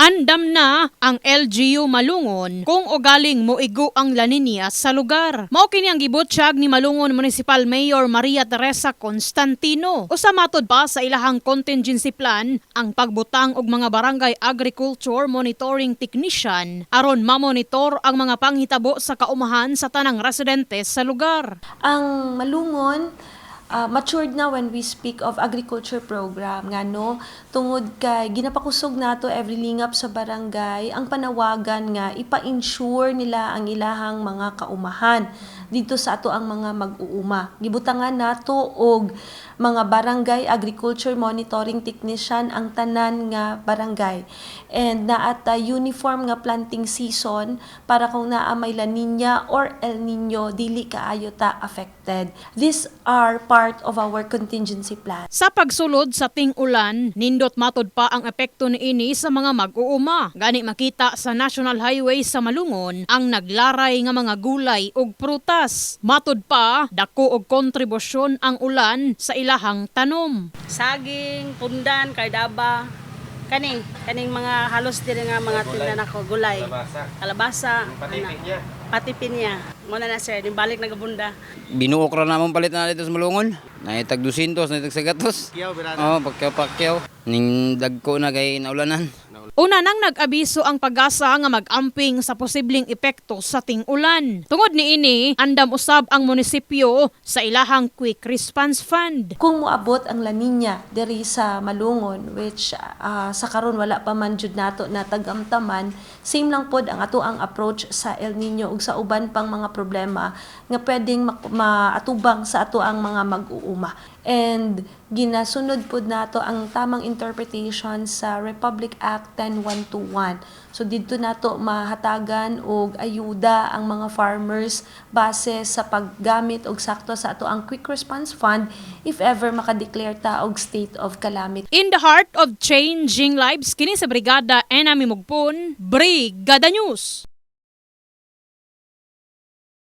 Andam na ang LGU Malungon kung ugaling moigo ang La Nina sa lugar. Mao kini ang gibutsyag ni Malungon Municipal Mayor Maria Teresa Constantino. Usa matod pa sa ilahang contingency plan ang pagbutang og mga barangay agriculture monitoring technician aron mamonitor ang mga panghitabo sa kaumahan sa tanang residente sa lugar. Ang malungon, ah, matured na when we speak of agriculture program nga no? Tungod kay ginapakusog nato every lingap sa barangay ang panawagan nga ipa-ensure nila ang ilahang mga kaumahan dito sa ato ang mga mag-uuma. Gibutangan nato og mga barangay agriculture monitoring technician ang tanan nga barangay. And naat ah, uniform nga planting season para kung naa may La Nina or El Nino dili kaayo ta affected. These are part of our contingency plan Sa pagsulod sa ting-ulan, nindot matod pa ang epekto niini sa mga mag-uuma. Gani makita sa National Highway sa Malungon ang naglaray nga mga gulay ug prutas. Matod pa, dako og kontribusyon ang ulan sa ilahang tanom. saging, pundan, kardaba, kaning kaning mga halos diri nga mga tinda nako gulay. Kalabasa, ana, pati pinya. Mo na na sir, yung balik na gabunda. Binuok ra namon palit na dito sa Malungon. Naitag 200, naitag 100. Kiyaw, birada. Oo, pakyaw-pakyaw. Ning dagko na kay naulanan. Una nang nag-abiso ang pag-asa nga mag-amping sa posibleng epekto sa ting-ulan. Tungod ni ini, andam usab ang munisipyo sa ilahang Quick Response Fund. kung moabot ang La Nina diri sa Malungon which ah, sa karon wala pa man jud nato na tagamtaman same lang pod ang ato ang approach sa El Nino ug sa uban pang mga problema nga pwedeng maatubang sa ato ang mga mag-uuma and ginasunod pod nato ang tamang interpretation sa Republic Act 10121 so didto nato mahatagan og ayuda ang mga farmers base sa paggamit og sakto sa ato ang quick response fund if ever makadeclare ta og state of calamity. In the heart of changing lives, kini sa Brigada Enami Mugpon, Brigada News.